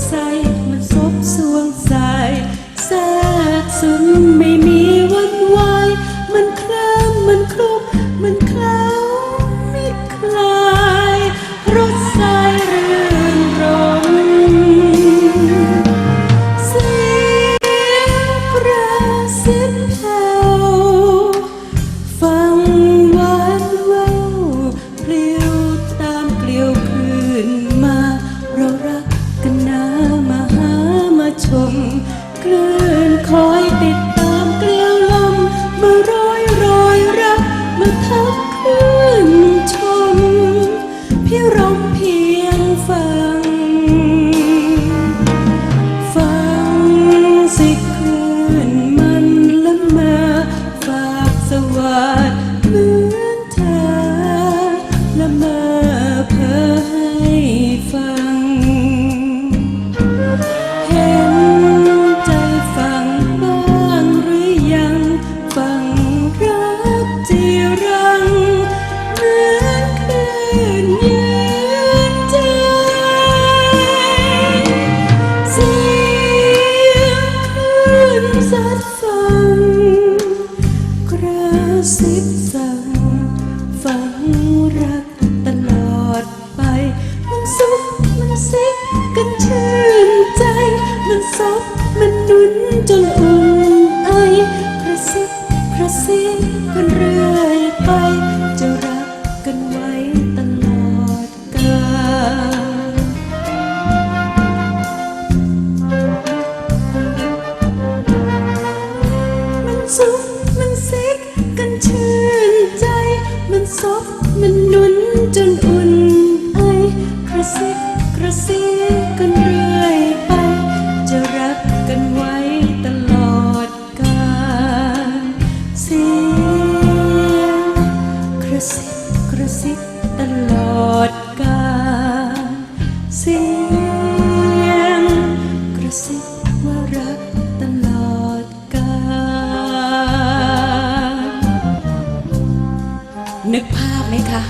say เพ้อให้ฟัง เห็นใจฟังบ้างหรือยังฟังรักจรังหมือนคลื่นยืนใจ เสียงคลื่นซัด ชื่นใจ มันซบมันนุ่นจนอุ่นไอกระซิบกระซิบกันเรื่อยไปจะรักกันไว้ตลอดกาลมันซุบมันซิกกันชื่นใจ มันซบมันนุ่น ระซิบกระซิบตลอดกาลเสียงกระซิบว่ารักตลอดกาลนึกภาพไหมคะ